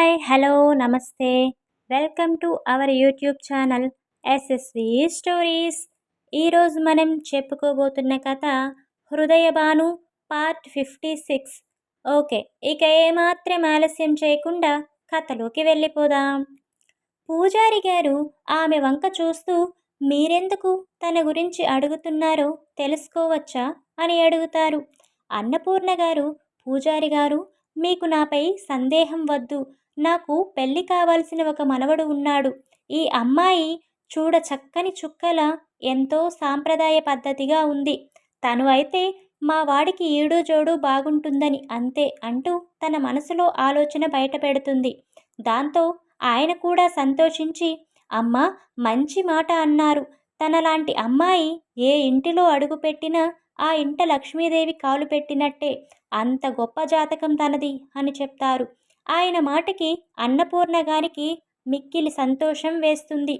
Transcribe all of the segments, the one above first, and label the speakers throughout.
Speaker 1: Hi hello నమస్తే. Welcome to our YouTube channel SSV stories ఈరోజు మనం చెప్పుకోబోతున్న కథ Hrudayabanu part fifty six okay ఇక ఏమాత్రం ఆలస్యం చేయకుండా కథలోకి వెళ్ళిపోదాం. పూజారి గారు ఆమె వంక చూస్తూ మీరెందుకు తన గురించి అడుగుతున్నారో తెలుసుకోవచ్చా? అని అడుగుతారు. అన్నపూర్ణ గారు పూజారి గారు మీకు నాపై సందేహం వద్దు. నాకు పెళ్ళి కావాల్సిన ఒక మనవడు ఉన్నాడు. ఈ అమ్మాయి చూడ చక్కని చుక్కల ఎంతో సాంప్రదాయ పద్ధతిగా ఉంది. తను అయితే మా వాడికి ఏడు జోడు బాగుంటుందని అంతే అంటూ తన మనసులో ఆలోచన బయటపెడుతుంది దాంతో ఆయన కూడా సంతోషించి అమ్మ మంచి మాట అన్నారు. తనలాంటి అమ్మాయి ఏ ఇంటిలో అడుగుపెట్టినా ఆ ఇంట లక్ష్మీదేవి కాలు పెట్టినట్టే. అంత గొప్ప జాతకం తనది అని చెప్తారు. ఆయన మాటకి అన్నపూర్ణ గారికి మిక్కిలి సంతోషం వేస్తుంది.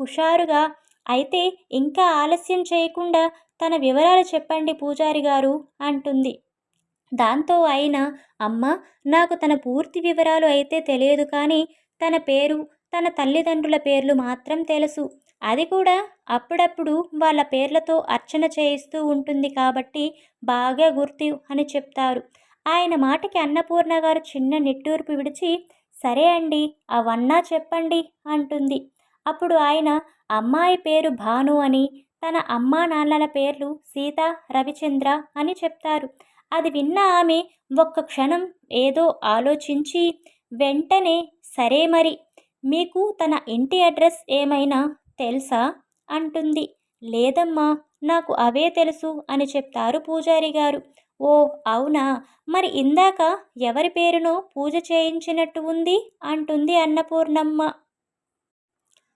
Speaker 1: హుషారుగా అయితే ఇంకా ఆలస్యం చేయకుండా తన వివరాలు చెప్పండి పూజారి గారు అంటుంది. దాంతో ఆయన అమ్మ నాకు తన పూర్తి వివరాలు అయితే తెలియదు కానీ తన పేరు తన తల్లిదండ్రుల పేర్లు మాత్రం తెలుసు. అది కూడా అప్పుడప్పుడు వాళ్ళ పేర్లతో అర్చన చేయిస్తూ ఉంటుంది కాబట్టి బాగా గుర్తు అని చెప్తారు. ఆయన మాటకి అన్నపూర్ణ గారు చిన్న నిట్టూర్పు విడిచి సరే అండి అవన్నా చెప్పండి అంటుంది. అప్పుడు ఆయన అమ్మాయి పేరు భాను అని తన అమ్మా నాన్నల పేర్లు సీత రవిచంద్ర అని చెప్తారు. అది విన్న ఆమె ఒక్క క్షణం ఏదో ఆలోచించి వెంటనే సరే మరి మీకు తన ఇంటి అడ్రస్ ఏమైనా తెలుసా? అంటుంది. లేదమ్మా నాకు అవే తెలుసు అని చెప్తారు పూజారి గారు. ఓ అవునా? మరి ఇందాక ఎవరి పేరునో పూజ చేయించినట్టు ఉంది? అంటుంది అన్నపూర్ణమ్మ.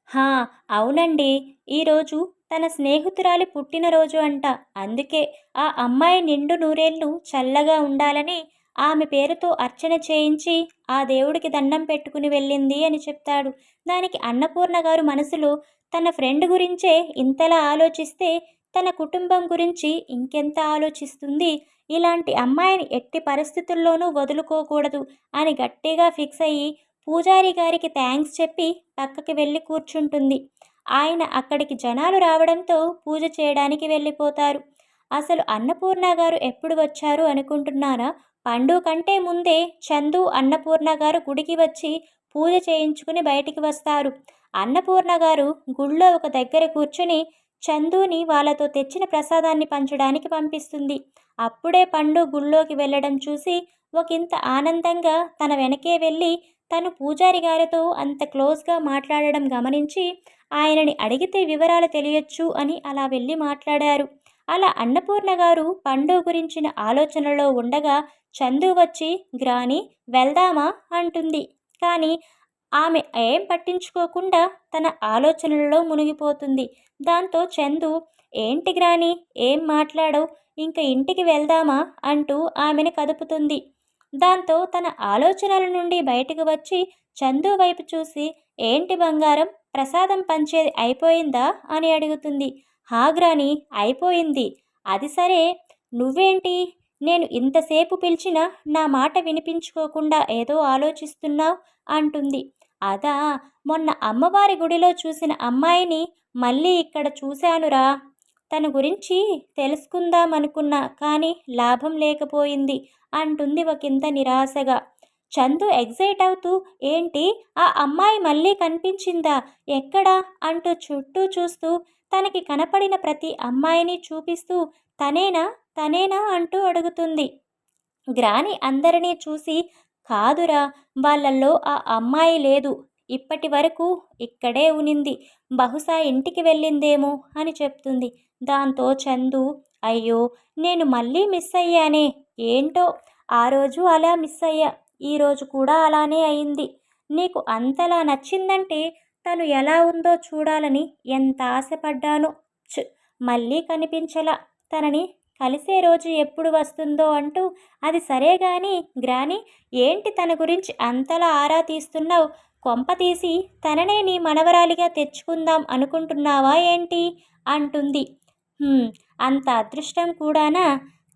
Speaker 1: హా అవునండి. ఈరోజు తన స్నేహితురాలి పుట్టినరోజు అంట. అందుకే ఆ అమ్మాయి నిండు నూరేళ్ళు చల్లగా ఉండాలని ఆమె పేరుతో అర్చన చేయించి ఆ దేవుడికి దండం పెట్టుకుని వెళ్ళింది అని చెప్తాడు. దానికి అన్నపూర్ణ గారు మనసులో తన ఫ్రెండ్ గురించే ఇంతలా ఆలోచిస్తే తన కుటుంబం గురించి ఇంకెంత ఆలోచిస్తుంది? ఇలాంటి అమ్మాయిని ఎట్టి పరిస్థితుల్లోనూ వదులుకోకూడదు అని గట్టిగా ఫిక్స్ అయ్యి పూజారి గారికి థ్యాంక్స్ చెప్పి పక్కకి వెళ్ళి కూర్చుంటుంది. ఆయన అక్కడికి జనాలు రావడంతో పూజ చేయడానికి వెళ్ళిపోతారు. అసలు అన్నపూర్ణ గారు ఎప్పుడు వచ్చారు అనుకుంటున్నారా? పండు కంటే ముందే చందు అన్నపూర్ణ గారు గుడికి వచ్చి పూజ చేయించుకుని బయటికి వస్తారు. అన్నపూర్ణ గారు గుళ్ళో ఒక దగ్గర కూర్చుని చందుని వాళ్ళతో తెచ్చిన ప్రసాదాన్ని పంచడానికి పంపిస్తుంది. అప్పుడే పండు గుళ్ళోకి వెళ్ళడం చూసి ఒకంత ఆనందంగా తన వెనకే వెళ్ళి తను పూజారి గారితో అంత క్లోజ్గా మాట్లాడడం గమనించి ఆయనని అడిగితే వివరాలు తెలియచ్చు అని అలా వెళ్ళి మాట్లాడారు. అలా అన్నపూర్ణ గారు పండు గురించిన ఆలోచనలో ఉండగా చందు వచ్చి గ్రాని వెళ్దామా? అంటుంది. కానీ ఆమె ఏం పట్టించుకోకుండా తన ఆలోచనలలో మునిగిపోతుంది. దాంతో చందు ఏంటి గ్రాని ఏం మాట్లాడవు? ఇంక ఇంటికి వెళ్దామా? అంటూ ఆమెను కదుపుతుంది. దాంతో తన ఆలోచనల నుండి బయటకు వచ్చి చందు వైపు చూసి ఏంటి బంగారం ప్రసాదం పంచేది అయిపోయిందా? అని అడుగుతుంది. హాగ్రాని అయిపోయింది. అది సరే. నువ్వేంటి? నేను ఇంతసేపు పిలిచినా నా మాట వినిపించుకోకుండా ఏదో ఆలోచిస్తున్నావు అంటుంది. అదా మొన్న అమ్మవారి గుడిలో చూసిన అమ్మాయిని మళ్ళీ ఇక్కడ చూశానురా. తన గురించి తెలుసుకుందామనుకున్నా కానీ లాభం లేకపోయింది అంటుంది ఒకంత నిరాశగా. చందు ఎగ్జైట్ అవుతూ ఏంటి? ఆ అమ్మాయి మళ్ళీ కనిపించిందా? ఎక్కడా? అంటూ చుట్టూ చూస్తూ తనకి కనపడిన ప్రతి అమ్మాయిని చూపిస్తూ తనేనా? తనేనా? అంటూ అడుగుతుంది. గ్రాని అందరినీ చూసి కాదురా వాళ్ళల్లో ఆ అమ్మాయి లేదు. ఇప్పటి వరకు ఇక్కడే ఉనింది. బహుశా ఇంటికి వెళ్ళిందేమో అని చెప్తుంది. దాంతో చందు అయ్యో నేను మళ్ళీ మిస్ అయ్యానే ఏంటో? ఆ రోజు అలా మిస్ అయ్యా. ఈరోజు కూడా అలానే అయింది. నీకు అంతలా నచ్చిందంటే తను ఎలా ఉందో చూడాలని ఎంత ఆశపడ్డానో. మళ్ళీ కనిపించలా. తనని కలిసే రోజు ఎప్పుడు వస్తుందో అంటూ అది సరే గాని గ్రాని ఏంటి తన గురించి అంతలా ఆరా తీస్తున్నావు? కొంప తీసి తననే నీ మనవరాలిగా తెచ్చుకుందాం అనుకుంటున్నావా ఏంటి? అంటుంది. అంత అదృష్టం కూడానా?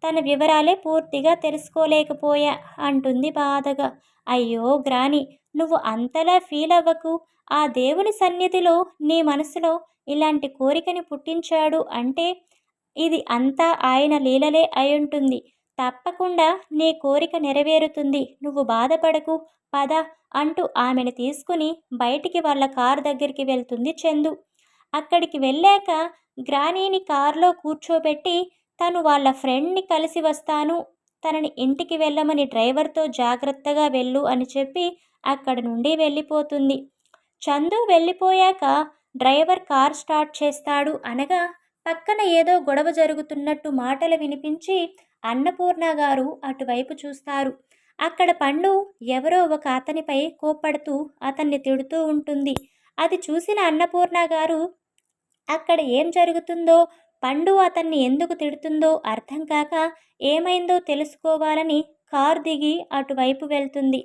Speaker 1: తన వివరాలే పూర్తిగా తెలుసుకోలేకపోయా అంటుంది బాధగా. అయ్యో గ్రాని నువ్వు అంతలా ఫీల్ అవ్వకు. ఆ దేవుని సన్నిధిలో నీ మనసులో ఇలాంటి కోరికని పుట్టించాడు అంటే ఇది అంతా ఆయన లీలలే అయుంటుంది తప్పకుండా నీ కోరిక నెరవేరుతుంది. నువ్వు బాధపడకు. పద అంటూ ఆమెను తీసుకుని బయటికి వాళ్ళ కారు దగ్గరికి వెళ్తుంది చందు. అక్కడికి వెళ్ళాక గ్రానీని కారులో కూర్చోబెట్టి తను వాళ్ళ ఫ్రెండ్ని కలిసి వస్తాను. తనని ఇంటికి వెళ్ళమని డ్రైవర్తో జాగ్రత్తగా వెళ్ళు అని చెప్పి అక్కడ నుండి వెళ్ళిపోతుంది. చందు వెళ్ళిపోయాక డ్రైవర్ కార్ స్టార్ట్ చేస్తాడు అనగా పక్కన ఏదో గొడవ జరుగుతున్నట్టు మాటలు వినిపించి అన్నపూర్ణ గారు అటువైపు చూస్తారు. అక్కడ పండు ఎవరో ఒక అతనిపై కోప్పడుతూ అతన్ని తిడుతూ ఉంటుంది. అది చూసిన అన్నపూర్ణ గారు అక్కడ ఏం జరుగుతుందో పండు అతన్ని ఎందుకు తిడుతుందో అర్థం కాక ఏమైందో తెలుసుకోవాలని కారు దిగి అటువైపు వెళ్తుంది.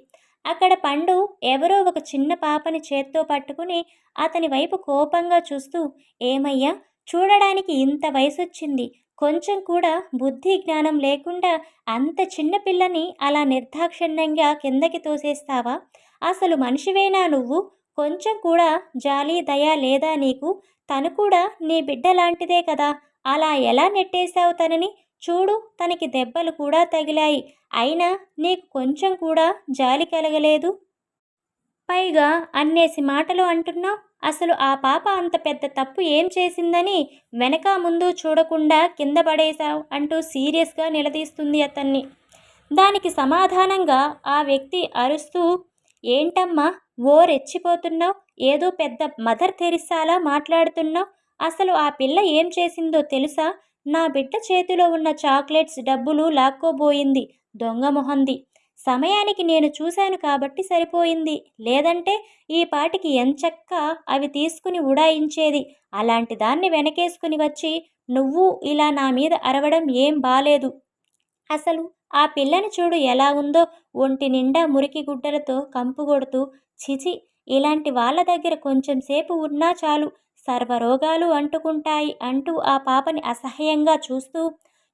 Speaker 1: అక్కడ పండు ఎవరో ఒక చిన్న పాపని చేత్తో పట్టుకుని అతని వైపు కోపంగా చూస్తూ ఏమయ్యా చూడడానికి ఇంత వయసొచ్చింది. కొంచెం కూడా బుద్ధి జ్ఞానం లేకుండా అంత చిన్న పిల్లని అలా నిర్దాక్షిణ్యంగా కిందకి తోసేస్తావా? అసలు మనిషివేనా నువ్వు? కొంచెం కూడా జాలి దయ లేదా నీకు? తను కూడా నీ బిడ్డ లాంటిదే కదా. అలా ఎలా నెట్టేశావు తనని? చూడు తనకి దెబ్బలు కూడా తగిలాయి. అయినా నీకు కొంచెం కూడా జాలి కలగలేదు? పైగా అన్నేసి మాటలు అంటున్నావు? అసలు ఆ పాప అంత పెద్ద తప్పు ఏం చేసిందని వెనక ముందు చూడకుండా కింద పడేశావు అంటూ సీరియస్గా నిలదీస్తుంది అతన్ని. దానికి సమాధానంగా ఆ వ్యక్తి అరుస్తూ ఏంటమ్మా ఓ రెచ్చిపోతున్నావు? ఏదో పెద్ద మదర్ తెరిసాలా మాట్లాడుతున్నావు? అసలు ఆ పిల్ల ఏం చేసిందో తెలుసా? నా బిడ్డ చేతిలో ఉన్న చాక్లెట్స్ డబ్బులు లాక్కోబోయింది దొంగ మొహంది. సమయానికి నేను చూశాను కాబట్టి సరిపోయింది. లేదంటే ఈ పాటికి ఎంచక్క అవి తీసుకుని ఉడాయించేది. అలాంటి దాన్ని వెనకేసుకుని వచ్చి నువ్వు ఇలా నా మీద అరవడం ఏం బాలేదు. అసలు ఆ పిల్లని చూడు ఎలా ఉందో. ఒంటి నిండా మురికి గుడ్డలతో కంపు కొడుతూ చిచి ఇలాంటి వాళ్ళ దగ్గర కొంచెం సేపు ఉన్నా చాలు. సర్వరోగాలు అంటుకుంటాయి అంటూ ఆ పాపని అసహ్యంగా చూస్తూ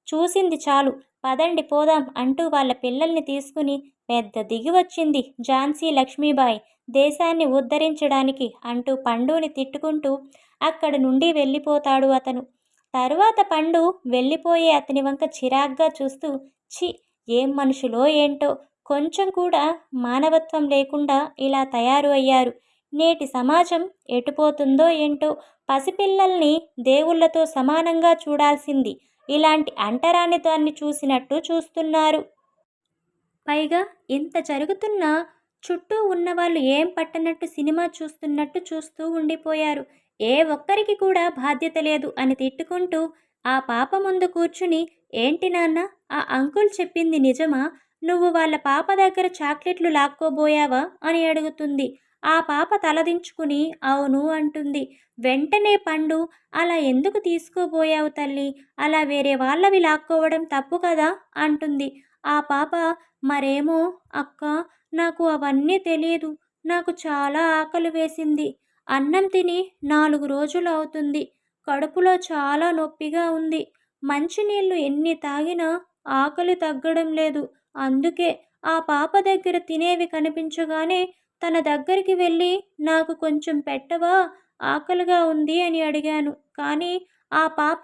Speaker 1: చూసింది చాలు. పదండి పోదాం అంటూ వాళ్ళ పిల్లల్ని తీసుకుని పెద్ద దిగి వచ్చింది ఝాన్సీ లక్ష్మీబాయి. దేశాన్ని ఉద్ధరించడానికి అంటూ పండుని తిట్టుకుంటూ అక్కడ నుండి వెళ్ళిపోతాడు అతను. తరువాత పండు వెళ్ళిపోయే అతని వంక చిరాగ్గా చూస్తూ చి ఏం మనుషులో ఏంటో? కొంచెం కూడా మానవత్వం లేకుండా ఇలా తయారు అయ్యారు. నేటి సమాజం ఎటుపోతుందో ఏంటో పసిపిల్లల్ని దేవుళ్ళతో సమానంగా చూడాల్సింది. ఇలాంటి అంటరాని దాన్ని చూసినట్టు చూస్తున్నారు. పైగా ఇంత జరుగుతున్నా చుట్టూ ఉన్నవాళ్ళు ఏం పట్టనట్టు సినిమా చూస్తున్నట్టు చూస్తూ ఉండిపోయారు. ఏ ఒక్కరికి కూడా బాధ్యత లేదు అని తిట్టుకుంటూ ఆ పాప ముందు కూర్చుని ఏంటి నాన్న ఆ అంకుల్ చెప్పింది నిజమా? నువ్వు వాళ్ళ పాప దగ్గర చాక్లెట్లు లాక్కోబోయావా? అని అడుగుతుంది. ఆ పాప తలదించుకుని అవును అంటుంది. వెంటనే పండు అలా ఎందుకు తీసుకోబోయావు తల్లి? అలా వేరే వాళ్ళవి లాక్కోవడం తప్పు కదా అంటుంది. ఆ పాప మరేమో అక్క నాకు అవన్నీ తెలియదు. నాకు చాలా ఆకలి వేసింది. అన్నం తిని నాలుగు రోజులు అవుతుంది. కడుపులో చాలా నొప్పిగా ఉంది. మంచినీళ్ళు ఎన్ని తాగినా ఆకలి తగ్గడం లేదు. అందుకే ఆ పాప దగ్గర తినేవి కనిపించగానే తన దగ్గరికి వెళ్ళి నాకు కొంచెం పెట్టవా? ఆకలిగా ఉంది అని అడిగాను. కానీ ఆ పాప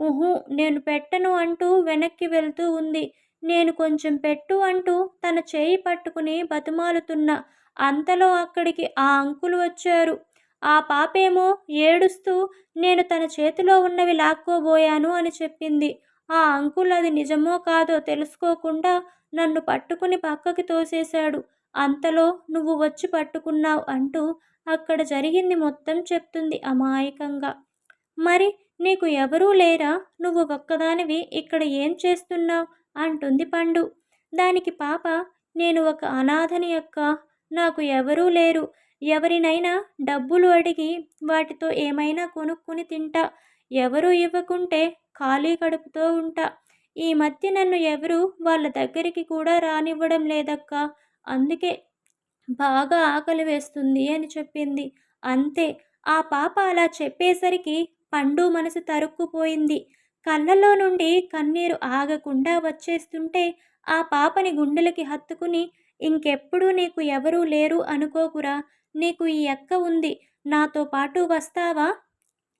Speaker 1: ఊహు నేను పెట్టను అంటూ వెనక్కి వెళ్తూ ఉంది. నేను కొంచెం పెట్టు అంటూ తన చేయి పట్టుకుని బతుమాలుతున్నా అంతలో అక్కడికి ఆ అంకులు వచ్చారు. ఆ పాపేమో ఏడుస్తూ నేను తన చేతిలో ఉన్నవి లాక్కోబోయాను అని చెప్పింది. ఆ అంకుల్ అది నిజమో కాదో తెలుసుకోకుండా నన్ను పట్టుకుని పక్కకి తోసేశాడు. అంతలో నువ్వు వచ్చి పట్టుకున్నావు అంటూ అక్కడ జరిగింది మొత్తం చెప్తుంది అమాయకంగా. మరి నీకు ఎవరూ లేరా? నువ్వు ఒక్కదానివి? ఇక్కడ ఏం చేస్తున్నావు? అంటుంది పండు. దానికి పాప నేను ఒక అనాథని యొక్క నాకు ఎవరూ లేరు. ఎవరినైనా డబ్బులు అడిగి వాటితో ఏమైనా కొనుక్కుని తింటా. ఎవరు ఇవ్వకుంటే ఖాళీ కడుపుతో ఉంటా. ఈ మధ్య నన్ను ఎవరు వాళ్ళ దగ్గరికి కూడా రానివ్వడం లేదక్క. అందుకే బాగా ఆకలి వేస్తుంది అని చెప్పింది. అంతే ఆ పాప అలా చెప్పేసరికి పండు మనసు తరుక్కుపోయింది. కళ్ళలో నుండి కన్నీరు ఆగకుండా వచ్చేస్తుంటే ఆ పాపని గుండెలకి హత్తుకుని ఇంకెప్పుడు నీకు ఎవరూ లేరు అనుకోకురా. నీకు ఈ అక్క ఉంది. నాతో పాటు వస్తావా?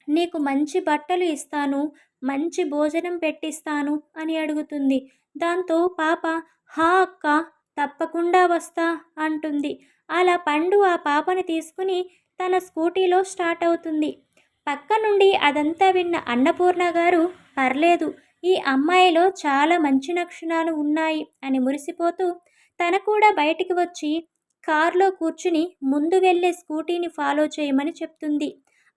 Speaker 1: నీకు మంచి బట్టలు ఇస్తాను మంచి భోజనం పెట్టిస్తాను అని అడుగుతుంది. దాంతో పాప హా అక్క తప్పకుండా వస్తా అంటుంది. అలా పండు ఆ పాపని తీసుకుని తన స్కూటీలో స్టార్ట్ అవుతుంది. పక్క నుండి అదంతా విన్న అన్నపూర్ణ గారు పర్లేదు ఈ అమ్మాయిలో చాలా మంచి లక్షణాలు ఉన్నాయి అని మురిసిపోతూ తన కూడా బయటికి వచ్చి కారులో కూర్చుని ముందు వెళ్ళే స్కూటీని ఫాలో చేయమని చెప్తుంది.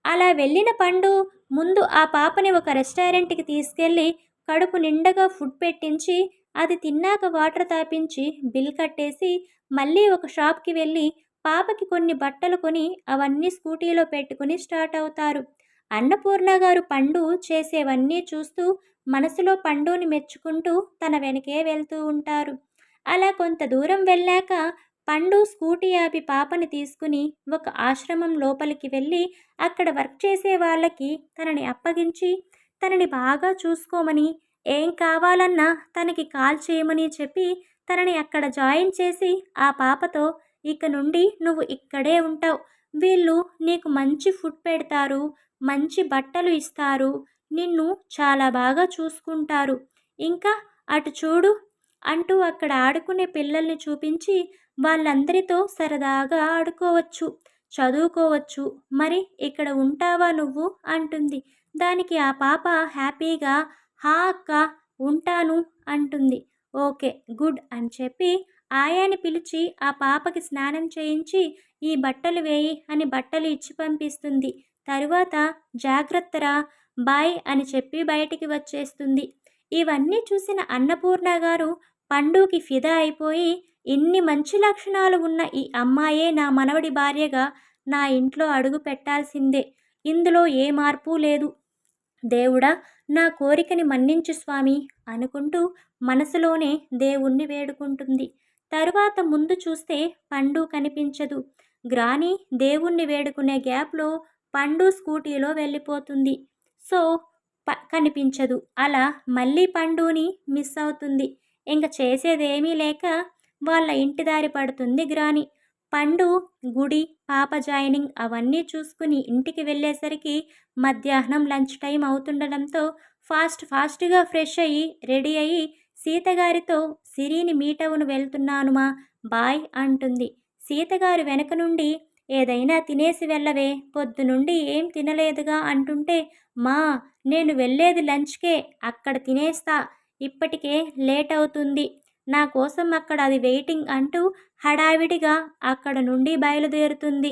Speaker 1: అలా వెళ్ళిన పండు ముందు ఆ పాపని ఒక రెస్టారెంట్కి తీసుకెళ్ళి కడుపు నిండగా ఫుడ్ పెట్టించి అది తిన్నాక వాటర్ తాపించి బిల్ కట్టేసి మళ్ళీ ఒక షాప్కి వెళ్ళి పాపకి కొన్ని బట్టలు కొని అవన్నీ స్కూటీలో పెట్టుకుని స్టార్ట్ అవుతారు. అన్నపూర్ణ గారు పండు చేసేవన్నీ చూస్తూ మనసులో పండుని మెచ్చుకుంటూ తన వెనకే వెళ్తూ ఉంటారు. అలా కొంత దూరం వెళ్ళాక పండు స్కూటీ ఆపి పాపని తీసుకుని ఒక ఆశ్రమం లోపలికి వెళ్ళి అక్కడ వర్క్ చేసే వాళ్ళకి తనని అప్పగించి తనని బాగా చూసుకోమని ఏం కావాలన్నా తనకి కాల్ చేయమని చెప్పి తనని అక్కడ జాయిన్ చేసి ఆ పాపతో ఇక నుండి నువ్వు ఇక్కడే ఉంటావు. వీళ్ళు నీకు మంచి ఫుడ్ పెడతారు మంచి బట్టలు ఇస్తారు నిన్ను చాలా బాగా చూసుకుంటారు. ఇంకా అటు చూడు అంటూ అక్కడ ఆడుకునే పిల్లల్ని చూపించి వాళ్ళందరితో సరదాగా ఆడుకోవచ్చు. చదువుకోవచ్చు. మరి ఇక్కడ ఉంటావా నువ్వు? అంటుంది. దానికి ఆ పాప హ్యాపీగా హా అక్క ఉంటాను అంటుంది. ఓకే గుడ్ అని చెప్పి ఆయాని పిలిచి ఆ పాపకి స్నానం చేయించి ఈ బట్టలు వేయి అని బట్టలు ఇచ్చి పంపిస్తుంది. తరువాత జాగ్రత్తరా బాయ్ అని చెప్పి బయటికి వచ్చేస్తుంది. ఇవన్నీ చూసిన అన్నపూర్ణ గారు పండుకి ఫిదా అయిపోయి ఇన్ని మంచి లక్షణాలు ఉన్న ఈ అమ్మాయే నా మనవడి భార్యగా నా ఇంట్లో అడుగు పెట్టాల్సిందే. ఇందులో ఏ మార్పు లేదు. దేవుడా నా కోరికని మన్నించు స్వామి అనుకుంటూ మనసులోనే దేవుణ్ణి వేడుకుంటుంది. తరువాత ముందు చూస్తే పండు కనిపించదు. గ్రాని దేవుణ్ణి వేడుకునే గ్యాప్లో పండు స్కూటీలో వెళ్ళిపోతుంది. సో ప కనిపించదు. అలా మళ్ళీ పండుని మిస్ అవుతుంది. ఇంక చేసేదేమీ లేక వాళ్ళ ఇంటి దారి పడుతుంది గ్రాని. పండు గుడి పాప జాయినింగ్ అవన్నీ చూసుకుని ఇంటికి వెళ్ళేసరికి మధ్యాహ్నం లంచ్ టైం అవుతుండడంతో ఫాస్ట్ ఫాస్ట్గా ఫ్రెష్ అయ్యి రెడీ అయ్యి సీతగారితో సిరిని మీట్ అవును వెళ్తున్నానుమా బాయ్ అంటుంది. సీతగారు వెనక నుండి ఏదైనా తినేసి వెళ్ళవే పొద్దు నుండి ఏం తినలేదుగా అంటుంటే మా నేను వెళ్ళేది లంచ్కే అక్కడ తినేస్తా ఇప్పటికే లేట్ అవుతుంది నా కోసం అక్కడ అది వెయిటింగ్ అంటూ హడావిడిగా అక్కడ నుండి బయలుదేరుతుంది.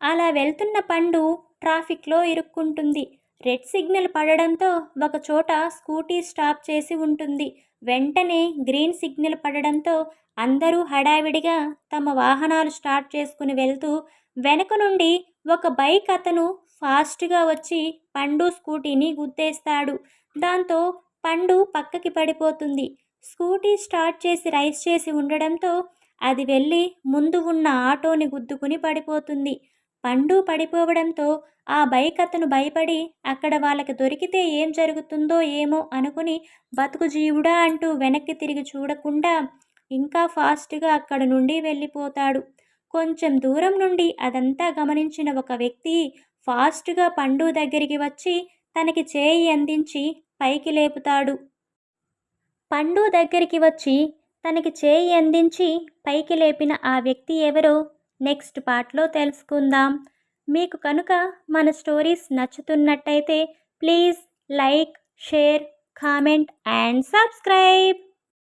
Speaker 1: అలా వెళ్తున్న పండు ట్రాఫిక్లో ఇరుక్కుంటుంది. రెడ్ సిగ్నల్ పడడంతో ఒక చోట స్కూటీ స్టాప్ చేసి ఉంటుంది. వెంటనే గ్రీన్ సిగ్నల్ పడడంతో అందరూ హడావిడిగా తమ వాహనాలు స్టార్ట్ చేసుకుని వెళ్తూ వెనక నుండి ఒక బైక్ అతను ఫాస్ట్గా వచ్చి పండు స్కూటీని గుద్దేస్తాడు. దాంతో పండు పక్కకి పడిపోతుంది. స్కూటీ స్టార్ట్ చేసి రైస్ చేసి ఉండడంతో అది వెళ్ళి ముందు ఉన్న ఆటోని గుద్దుకుని పడిపోతుంది. పండు పడిపోవడంతో ఆ బైక్ అతను భయపడి అక్కడ వాళ్ళకి దొరికితే ఏం జరుగుతుందో ఏమో అనుకుని బతుకు జీవుడా అంటూ వెనక్కి తిరిగి చూడకుండా ఇంకా ఫాస్ట్గా అక్కడ నుండి వెళ్ళిపోతాడు. కొంచెం దూరం నుండి అదంతా గమనించిన ఒక వ్యక్తి ఫాస్ట్గా పండు దగ్గరికి వచ్చి తనకి చేయి అందించి పైకి లేపుతాడు. పండు దగ్గరికి వచ్చి తనకి చేయి అందించి పైకి లేపిన ఆ వ్యక్తి ఎవరో నెక్స్ట్ పార్ట్లో తెలుసుకుందాం. మీకు కనుక మన stories నచ్చుతున్నట్టయితే please like share comment and subscribe.